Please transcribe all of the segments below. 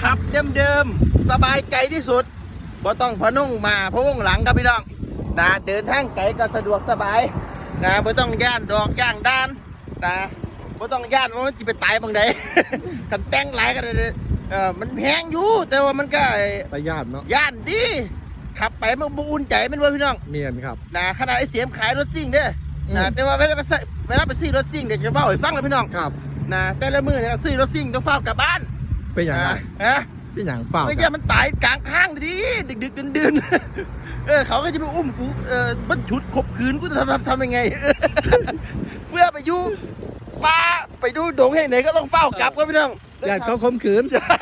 ขับเดิมๆ สบายใจที่สุดบ่ต้องพะนุ่งมาพะวงหลังครับพี่น้องนะเดินทางไกลก็สะดวกสบายนะบ่ต้องย่านดอกย่างด้านนะบ่ต้องย่านว่ามันจะไปตายบางใดกันแต่งหลายกันเลยเออมันแพงอยู่แต่ว่ามันก็ประหยัดเนาะย่านดีขับไปมันบ่อุ่นใจแมันว่าพี่น้องเมียนครับนะขนาดไอ้เสียมขายรถซิ่งเด้ออืมนะแต่ว่าเวลาไปซื้อเวลาไปซื้อรถซิ่งเดี๋ยวจะเบ้าให้ฟังเลยพี่น้องครับนะแต่ละมือเนี่ยซื้อรถซิ่งต้องเฝ้ากลับบ้าน เป็นอย่างไรอะฮะเป็นอย่างเปล่าไม่ใช่มันตายกลางทางดิดึกดึกๆดื่นดื่นๆเออเขาก็จะไปอุ้มกูเออมันฉุดขบขืนกูจะทำทำทำยังไง เพื่อไปอยู่ป่าไปดูดงให้ไหนก็ต้องเฝ้ากลับก็พี่น้องอยากเขาคมขืนใช่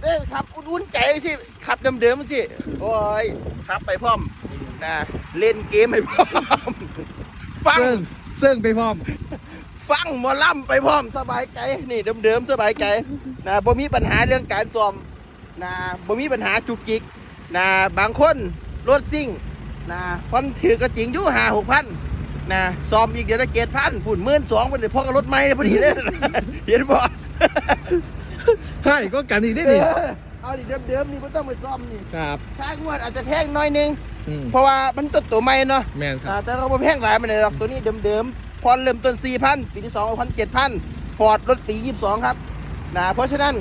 เด้ขับอุ่นๆใจสิขับเดิมๆสิโอ้ยขับไปพร้อมนะเล่นเกมให้พร้อมฟังซึ่งซึ่งไปพร้อม ฟังหมอล่ำไปพร้อมสบายใจนี่เดิมๆสบายใจ นะบ่มีปัญหาเรื่องการซ้อมนะบ่มีปัญหาจุกจิกนะบางคนรถซิ่งนะคนถือก็จริงอยู่ห้าหกพันนะซ้อมอีกเดือนละเจ็ดพันฝุ่นหมื่นสองมันเดี๋ยวพอกับรถใหม่พอดีเลยเห็นบ่ให้ก็กันอีกได้เอดิอเอาดิเดิมๆนี่ไม่ต้องไปซ้อมนี่ครับค่างวดอาจจะแพงหน้อยนึงอืมเพราะว่ามันตัวตัวใหม่เนาะแมนคอ่ารับแต่เราไม่แพงหลายมันเลยหรอกตัวนี้เดิมๆพอเริ่มต้น4,000ปีที่2 6 0 0 7,000ฟอร์ดรถปี22ครับ นะเพราะฉะนั้น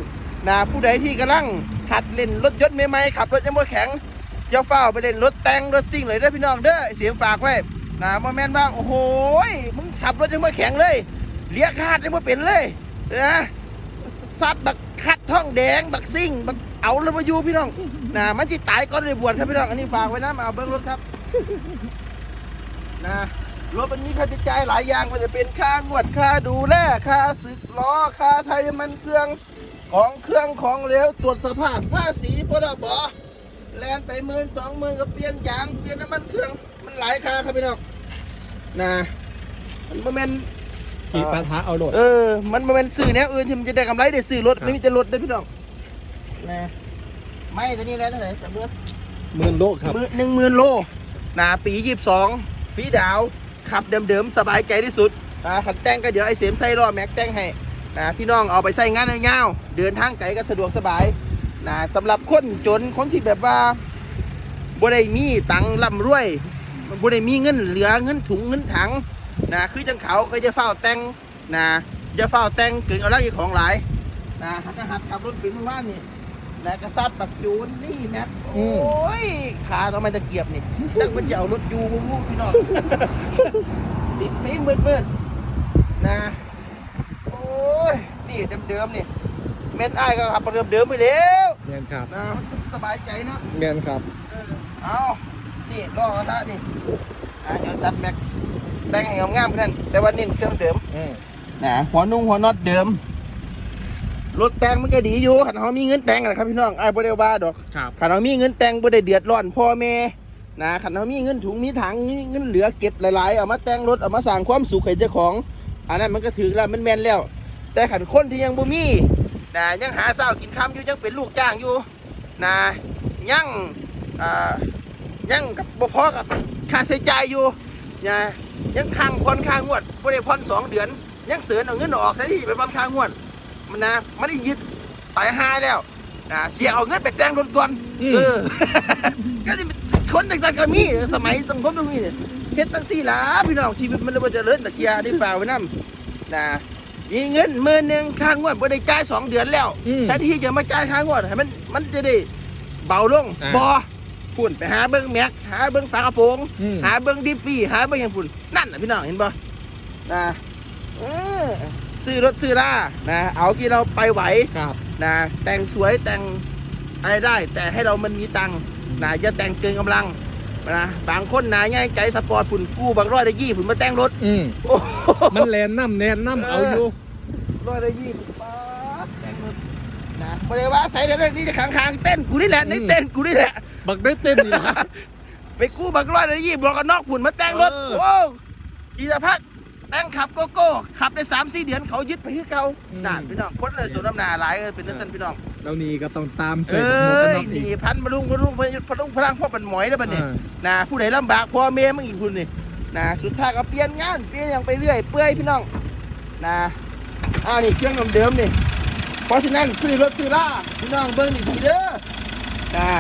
นะผู้ใดที่กำลังหัดเล่นรถยนต์ใหม่ๆขับรถยังไม่แข็งอย่าเฝ้าไปเล่นรถแต่งรถซิ่งเลยเด้อพี่น้องเด้อเสียงฝากไว้นะโมแมนว่าโอ้โหมึงขับรถยังไม่แข็งเลยเลี้ยคาดยังไม่เป็นเลยนะซัดบักคัดท่องแดงบักซิ่งบักเอาแล้วมาอยู่พี่น้องนะมันจิตายก่อนเลยบวชครับพี่น้องอันนี้ฝากไว้นะมาเอาเบิ้งรถครับนะ รถมันมีค่าใช้จ่ายหลายอย่างมันจะเป็นค่างวดค่าดูแลค่าสึกล้อค่าไทยน้ำมันเครื่องของเครื่องของเหลวตรวจสภาพภาษีพรบแลนไปหมื่นสองหมื่นก็เปลี่ยนยางเปลี่ยนน้ำมันเครื่องมันหลายค่าครับพี่น้องนะมันบ่แม่นขี่ปะทะเอาโดดเออ มันบ่แม่นซื้อแนวอื่นที่มันจะได้กำไรได้ซื้อรถครับไม่มีแต่รถได้อพี่น้องนะไม่ตัวนี้แล้วเท่าไหร่จับเบอร์หมื่นโลครับหมื่นหนึ่งหมื่นโลนะปียี่สิบสองฟีดาว ขับเดิมๆสบายใจที่สุดนะขันแต่งก็เดี๋ยวไอเสียมใส่ล้อแม็กแต่งให้นะพี่น้องเอาไปใส่งานยาวๆเดินทางไกลก็สะดวกสบายนะสำหรับคนจนคนที่แบบว่าบ่ได้มีตังค์ร่ำรวยบ่ได้มีเงินเหลือเงินถุงเงินถังนะคือจังเขาก็จะเฝ้าแต่งนะจะเฝ้าแต่งเกินเอาลักอีกของหลายนะหัดหัดขับรถเป็นเมื่อวานนี่ และกระซัดปักจูนนี่แม็กโอ้ยขาทำไมตะเกียบนี่จักมันจะเอารถยูบูบูพี่น้องติดฟีมืดมืดๆนะ โอ้ย นี่เดิมๆนี่เม็ดไอ้ายก็ขับเดิมๆไปแล้วแมนครับนะมันสบายใจเนอะแมนครับเออเอานี่ล้อกระทะนี่อะเดี๋ยวตัดแม็กแต่งให้งามๆเพื่อนแต่ว่าเน้นเครื่องเดิมอืมนะหัวนุ่งหัวน็อตเดิม รถแต่งมันก็ดีอยู่ขันเขามีเงินแต่งกันครับพี่น้องไอ้ายบ่ได้ว่าดอกครับขันเขามีเงินแต่งบ่ได้เดือดร้อนพ่อแม่นะขันเขามีเงินถุงมีถังมีเงินเหลือเก็บหลายๆเอามาแต่งรถเอามาสร้างความสุขให้เจ้าของ อันนั้นมันก็ถือแล้วมันแม่นแล้ว แต่ขันคนที่ยังบ่มีนะยังหาเช้ากินค่ำอยู่ยังเป็นลูกจ้างอยู่นะยังอ่ายังกับบ่พอกับค่าใช้จ่ายอยู่นะยังค้างผ่อนค้างงวดบ่ได้ผ่อนสองเดือนยังเสือนเอาเงินออกแทนที่จะไปผ่อนค้างงวด มันนะมันได้ยึดตายหาแล้วนะเสียเอาเงินไปแต่งรถก่อนอืม เออ ก็จะคนต่างสันก็มีสมัยสังคมตรงนี้เนี่ยเฮ็ดตั้งสี่หลาพี่น้องชีวิตมันเลยบ่เจริญตะเกียได้ฝ่ากไว้นํนะมีเงินหมื่นหนึงค่างวดบ่ได้จ่ายสองเดือนแล้วอืม แทนที่จะมาจ่ายค่างวดให้มันมันจะได้เบาลงอ่า บ่พุ่นไปหาเบิ่งแม็กหาเบิ่งฝากระโปรง อืม หาเบิ่งดิฟฟี่หาเบิ่งหยังพุ่นนั่นน่ะพี่น้องเห็นบ่นะเออ ซื้อรถซื้อล่านะเอาที่เราไปไหวครับนะแต่งสวยแต่งอะไรได้ แต่ให้เรามันมีตังค์นะจะแต่งเกินกำลังนะบางคนนะง่ายใจสปอร์ตผุนกู้บางร้อยได้ยี่ผุนมาแต่งรถอืมโอ้โห มันแลนน้ำแนนน้ำเอาอยู่ ร้อยได้ยี่ผุนป๊าดแต่งรถนะไม่ได้ว่าใส่ได้นี่ข้างๆเต้นกูนี่แหละนี่เต้นกูนี่แหละ บักได้เต้นนี่นะ ไปกู้บางร้อยได้ยี่บอกกันนอกผุนมาแต่งรถเออ โอ้อีสพัก แต่งขับโกโก้ขับได้สามสี่เดือนเขายึดไปที่เก่าด่านพี่น้องคนเลยสูน้ำหนาหลายเออเป็นนั่นพี่น้องแล้วนี่ก็ต้องตามเอใส่หมวกกัน้ยน็อกอีนี่กพันมาลุงมาลุงพลุงพลังพ่อเป็นหมอยแล้วบัดนี้อ่านะผู้ใดลำบากพ่อแม่มึงอีกคุณนี่นะสุดท้ายก็เปลี่ยนงานเปลี่ยนอย่างไปเรื่อยเปื่อยพี่น้องนะอ้าวนี่เครื่องเดิมๆนี่เพราะฉะนั้นซื้อรถซื้อล่าพี่น้องเบิ้งดีๆเด้ออ่า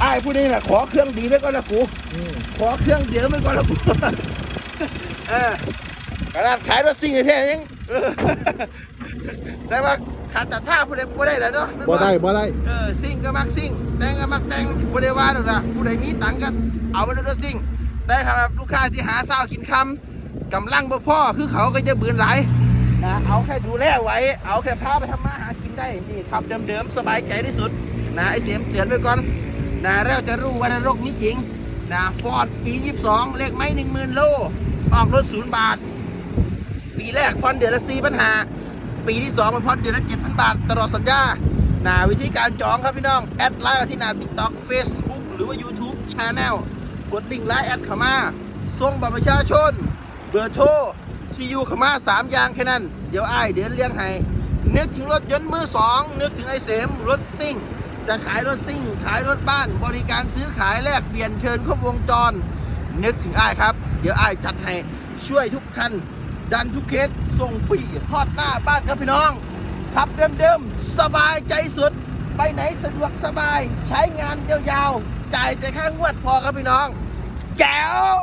ไอ้ายผู้นี้น่ะขอเครื่องดีไว้ก่อนละกูอืมขอเครื่องเดียวไว้ก่อนละกู เออขนาดขายรถซิ่งแท้ๆยังเออได้ว่าขาดจัดท่าผู้ใดผู้ใดแล้วเนาะบ่ได้บ่ได้เออซิ่งก็มักซิ่งแต่งก็มักแต่งผู้ใดว่าหรอกนะผู้ใดมีตังค์ก็เอาไปด้วยรถซิ่งแต่สำหรับลูกค้าที่หาเศร้ากินคำกำลังบ่พ่อคือเขาก็จะบืนหลายนะเอาแค่ดูแลไว้ เอาแค่พาไปทำมาหากินได้นี่ขับเดิมๆสบายใจที่สุด นะไอเสียมเตือนไว้ก่อนนะแล้วจะรู้ว่านรกมีจริง นะฟอร์ดปี 22 เลขไม่1 0,000 โล ออกรถศูนย์บาท ปีแรกผ่อนเดือนละ4ปัญหา ปีที่ 2 มันผ่อนเดือนละ 7,000 บาท ตลอดสัญญานะวิธีการจองครับพี่น้อง แอดไลน์ที่หน้า TikTok Facebook หรือว่า YouTube Channel กดลิงก์ไลน์แอดเข้ามาส่งบัตรประชาชน เบอร์โทรที่อยู่เข้ามา 3 อย่างแค่นั้น เดี๋ยวอ้ายเดี๋ยวเลี้ยงให้นึกถึงรถยนต์มือสองนึกถึงไอเสมรถซิ่ง จะขายรถซิ่ง ขายรถบ้าน บริการซื้อขายแลกเปลี่ยนเชิญครบวงจร นึกถึงไอ้ครับ เดี๋ยวไอ้จัดให้ช่วยทุกคัน ดันทุกเคสส่งฟรีทอดหน้าบ้านครับพี่น้อง ขับเดิมๆ สบายใจสุด ไปไหนสะดวกสบาย ใช้งานยาวๆ จ่ายแต่ค่างวดพอครับพี่น้อง แจ๋ว